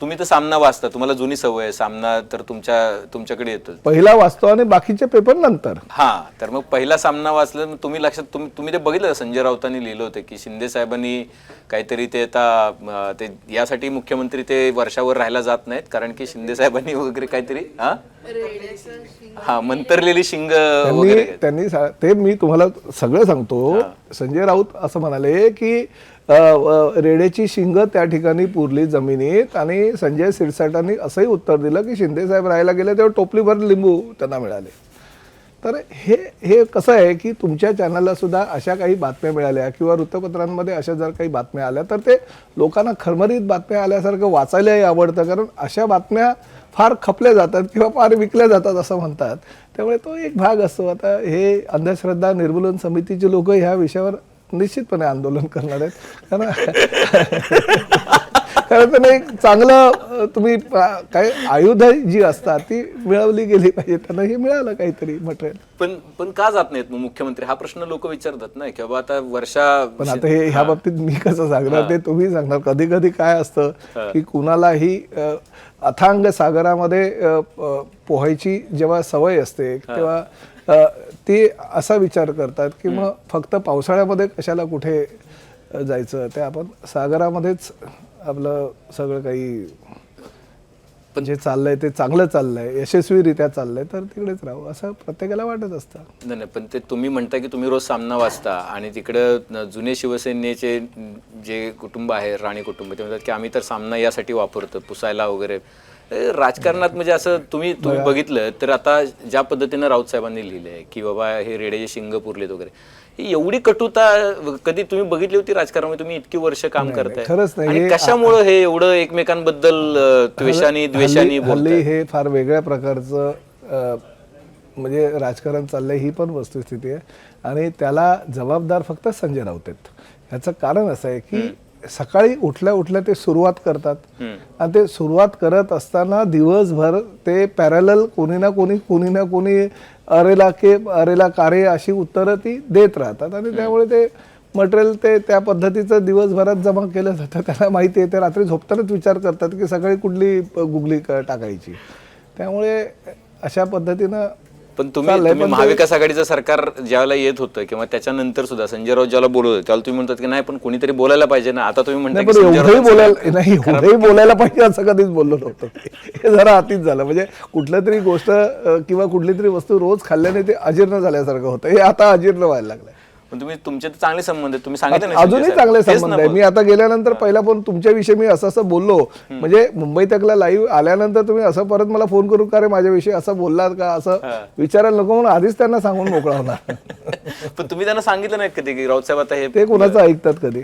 तुम्ही तर सामना वाचता तुम्हाला जुनी सवय आहे सामना तर तुमच्या तुमच्याकडे येतो पहिला वाचतो आणि बाकीचे पेपर नंतर. हा तर मग पहिला सामना वाचला तुम्ही लक्षात तुम्ही तुम्ही ते बघितलं? संजय राऊतांनी लिहिलं होतं की शिंदे साहेबांनी काहीतरी ते आता ते यासाठी मुख्यमंत्री ते वर्षावर राहायला जात नाहीत कारण की शिंदे साहेबांनी वगैरे काहीतरी हा? हा मंतरलेली शिंग त्यांनी वगैरे. त्यांनी ते मी तुम्हाला सगळं सांगतो. संजय राऊत असं म्हणाले की रेडेची शिंग त्या ठिकाणी पुरली जमिनीत आणि संजय सिरसाटांनी असंही उत्तर दिलं की शिंदे साहेब राहायला गेले तेव्हा टोपलीभर लिंबू त्यांना मिळाले. तर हे हे कसं आहे की तुमच्या चॅनलला सुद्धा अशा काही बातम्या मिळाल्या किंवा वृत्तपत्रांमध्ये अशा जर काही बातम्या आल्या तर ते लोकांना खरमरीत बातम्या आल्यासारखं वाचायलाही आवडतं कारण अशा बातम्या फार खपल्या जातात किंवा फार विकल्या जातात असं म्हणतात. त्यामुळे तो एक भाग असतो. आता हे अंधश्रद्धा निर्मूलन समितीचे लोक ह्या विषयावर निश्चितपणे आंदोलन करणार आहेत. कारण कारण त्यांना एक चांगलं तुम्ही काय आयुध जी असतात ती मिळवली गेली पाहिजे त्यांना हे मिळालं काहीतरी मटेरियल पण पण का जात नाहीत मग मुख्यमंत्री? हा प्रश्न लोक विचारतात ना की बाबा आता वर्षा पण आता हे ह्या बाबतीत मी कसं सांगणार ते तुम्ही सांगणार. कधी कधी काय असतं की कुणालाही अथांग सागरामध्ये पोहायची जेव्हा सवय असते तेव्हा ते असा विचार करतात की मग फक्त पावसाळ्यामध्ये कशाला कुठे जायचं? ते आपण सागरामध्येच आपलं सगळं काही पण जे चाललंय ते चांगलं चाललंय यशस्वीरित्या चाललंय तर तिकडेच राहू. असं प्रत्येकाला वाटत असतं. नाही नाही, पण ते तुम्ही म्हणता की तुम्ही रोज सामना वाचता आणि तिकडं न- जुने शिवसेनेचे जे कुटुंब आहे राणी कुटुंब ते म्हणतात की आम्ही तर सामना यासाठी वापरतो पुसायला वगैरे. ए, राजकारणात म्हणजे असं तुम्ही तुम्ही बघितलं तर आता ज्या पद्धतीनं राऊत साहेबांनी लिहिलंय की बाबा हे रेड्याचे शिंग पुरलेत वगैरे ही एवढी कटुता कधी तुम्ही बघितली होती राजकारणामध्ये तुम्ही इतकी वर्ष काम करताय? खरंच नाही. आणि कशामुळं हे एवढं एकमेकांबद्दल अ, द्वेषाने द्वेषाने हल्ली- हल्ली बोलतात हे फार वेगळ्या प्रकारचं अ, म्हणजे राजकारण चाललंय ही पण वस्तुस्थिती आहे. आणि त्याला जबाबदार फक्त संजय राऊत आहेत ह्याचं कारण असं आहे की सकाळी उठल्या उठल्या ते सुरुवात करतात. आणि ते सुरुवात करत असताना दिवसभर ते पॅरल कोणी ना कोणी कोणी ना कोणी अरेला के अरेला कारे अशी उत्तरं ती देत राहतात. आणि त्यामुळे ते मटेरियल ते त्या पद्धतीचं दिवसभरात जमा केलं जातं. त्यांना माहिती आहे ते रात्री झोपतानाच विचार करतात की सकाळी कुठली गुगली क- टाकायची. त्यामुळे अशा पद्धतीनं पण तुम्ही तुम्ही महाविकास आघाडीचं सरकार ज्यावेळेला येत होतं किंवा त्याच्यानंतर सुद्धा संजय राऊत ज्याला बोलत होते त्याला तुम्ही म्हणतात की नाही पण कोणीतरी बोलायला पाहिजे ना. आता तुम्ही म्हणता बोलायला नाही एवढंही बोलायला पाहिजे असं कधीच बोललो नव्हतं. हे जरा अतिच झालं. म्हणजे कुठल्या तरी गोष्ट किंवा कुठली तरी वस्तू रोज खाल्ल्याने ते अजीर्ण झाल्यासारखं होतं. हे आता अजीर्ण व्हायला लागलंय. पण तुम्ही तुमचे तर चांगले संबंध आहेत. तुम्ही सांगितलं नाही अजूनही चांगले साहेब. तेच संबंध ना आहे मग. मी आता गेल्यानंतर पहिला पण तुमच्याविषयी मी असं असं बोललो. म्हणजे मुंबई तकला लाईव्ह आल्यानंतर तुम्ही असं परत मला फोन करू का रे माझ्याविषयी असं बोललात का? असं विचारायला नको म्हणून आधीच त्यांना सांगून मोकळा होणार. पण तुम्ही त्यांना सांगितलं नाही कधी की राऊत साहेब आता हे ते कोणाचं ऐकतात कधी?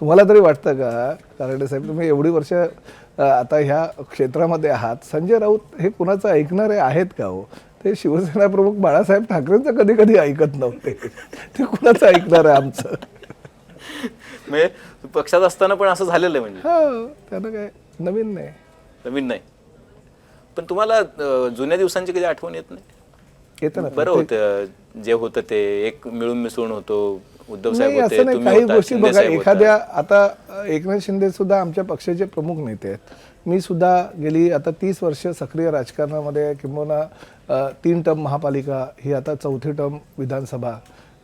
तुम्हाला तरी वाटतं का? कारंडे साहेब तुम्ही एवढी वर्ष अ, आता ह्या क्षेत्रामध्ये आहात. संजय राऊत हे कुणाचं ऐकणारे आहेत का हो? ते शिवसेना प्रमुख बाळासाहेब ठाकरेंचं कधी कधी ऐकत नव्हते. ते कुणाचं ऐकणार आहे आमचं? म्हणजे पक्षात असताना पण असं झालेलं आहे म्हणजे. हा त्यानं काय नवीन नाही. नवीन नाही. पण तुम्हाला अं, जुन्या दिवसांची कधी आठवण येत नाही? येतं ना. बरं होतं जे होतं ते एक मिळून मिसळून होतो उद्धव साहेब नाही होते असं नाही तुम्ही काही होता, गोष्टी शिंदे बघा साहेब होता. एखाद्या आता अ, एकनाथ शिंदे सुद्धा आमच्या पक्षाचे प्रमुख नेते आहेत. मी सुद्धा गेली आता तीस वर्ष सक्रिय राजकारणामध्ये किंबहुना तीन टर्म महापालिका ही आता चौथी टर्म विधानसभा.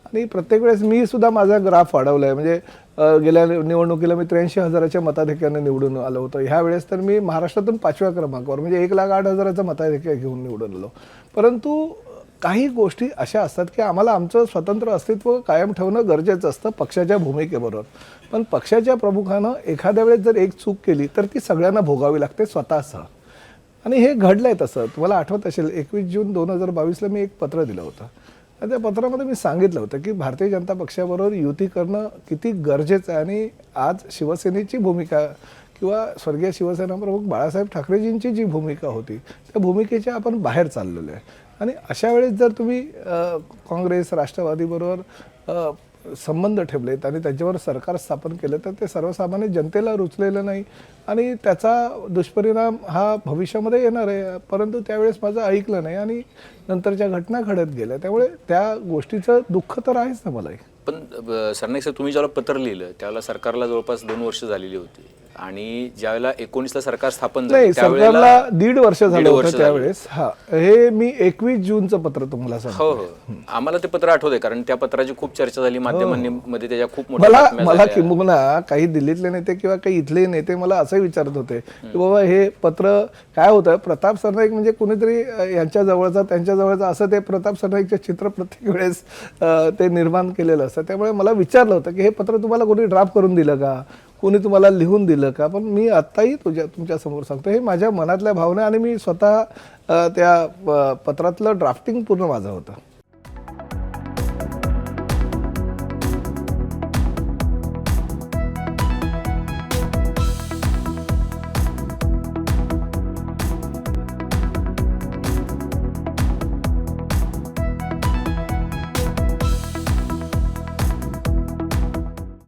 आणि प्रत्येक वेळेस मी सुद्धा माझा ग्राफ वाढवला आहे म्हणजे गेल्या निवडणुकीला मी त्र्याऐंशी हजाराच्या मताधिक्याने निवडून आलो होतो. ह्या वेळेस तर मी महाराष्ट्रातून पाचव्या क्रमांकावर म्हणजे एक लाख आठ हजाराचं मताधिक्य घेऊन निवडून आलो. परंतु काही गोष्टी अशा असतात की आम्हाला आमचं स्वतंत्र अस्तित्व कायम ठेवणं गरजेचं असतं पक्षाच्या भूमिकेबरोबर. पण पक्षाच्या प्रमुखानं एखाद्या वेळेस जर एक चूक केली तर ती सगळ्यांना भोगावी लागते स्वतःसह. आणि हे घडलंय तसं. तुम्हाला आठवत असेल एकवीस जून दोन हजार बावीसला मी एक पत्र दिलं होतं. आणि त्या पत्रामध्ये मी सांगितलं होतं की भारतीय जनता पक्षाबरोबर युती करणं किती गरजेचं आहे आणि आज शिवसेनेची भूमिका किंवा स्वर्गीय शिवसेना प्रमुख बाळासाहेब ठाकरेजींची जी भूमिका होती त्या भूमिकेच्या आपण बाहेर चाललेलो आहे. आणि अशा वेळेस जर तुम्ही काँग्रेस राष्ट्रवादीबरोबर संबंध ठेवलेत आणि त्याच्यावर सरकार स्थापन केलं तर ते सर्वसामान्य जनतेला रुचलेलं नाही. आणि त्याचा दुष्परिणाम हा भविष्यामध्ये येणार आहे. परंतु त्यावेळेस माझं ऐकलं नाही आणि नंतरच्या घटना घडत गेल्या. त्यामुळे त्या गोष्टीचं दुःख तर आहेच ना मलाही. पण सरनाईक सर तुम्ही ज्याला पत्र लिहिलं त्यावेळेला सरकारला जवळपास दोन वर्ष झालेली होती. आणि ज्यावेळेला एकोणीसला सरकार स्थापन नाही झालं त्यावेळेला सरकारला दीड वर्ष झालं होतं. त्यावेळेस. हा हे मी एकवीस जूनचं पत्र तुम्हाला सांगतो हो हो. आम्हाला ते पत्र आठवतंय कारण त्या पत्राची खूप चर्चा झाली माध्यमांमध्ये त्याच्या खूप मला मला. किंबहुना काही दिल्लीतले नेते किंवा काही इथले नेते मला असंही विचारत होते की बाबा हे पत्र काय होतं? प्रताप सरनाईक म्हणजे कुणीतरी यांच्या जवळचा त्यांच्या जवळचा असं ते प्रताप सरनाईकचे चित्र प्रत्येक वेळेस ते निर्माण केलेलं असतं. त्यामुळे मला विचारलं होतं की हे पत्र तुम्हाला कोणी ड्राफ्ट करून दिलं का? कोणी तुम्हाला लिहून दिलं का? पण मी आत्ताही तुझ्या तुमच्यासमोर सांगतो हे माझ्या मनातल्या भावना आणि मी स्वतः त्या पत्रातलं ड्राफ्टिंग पूर्ण माझं होतं.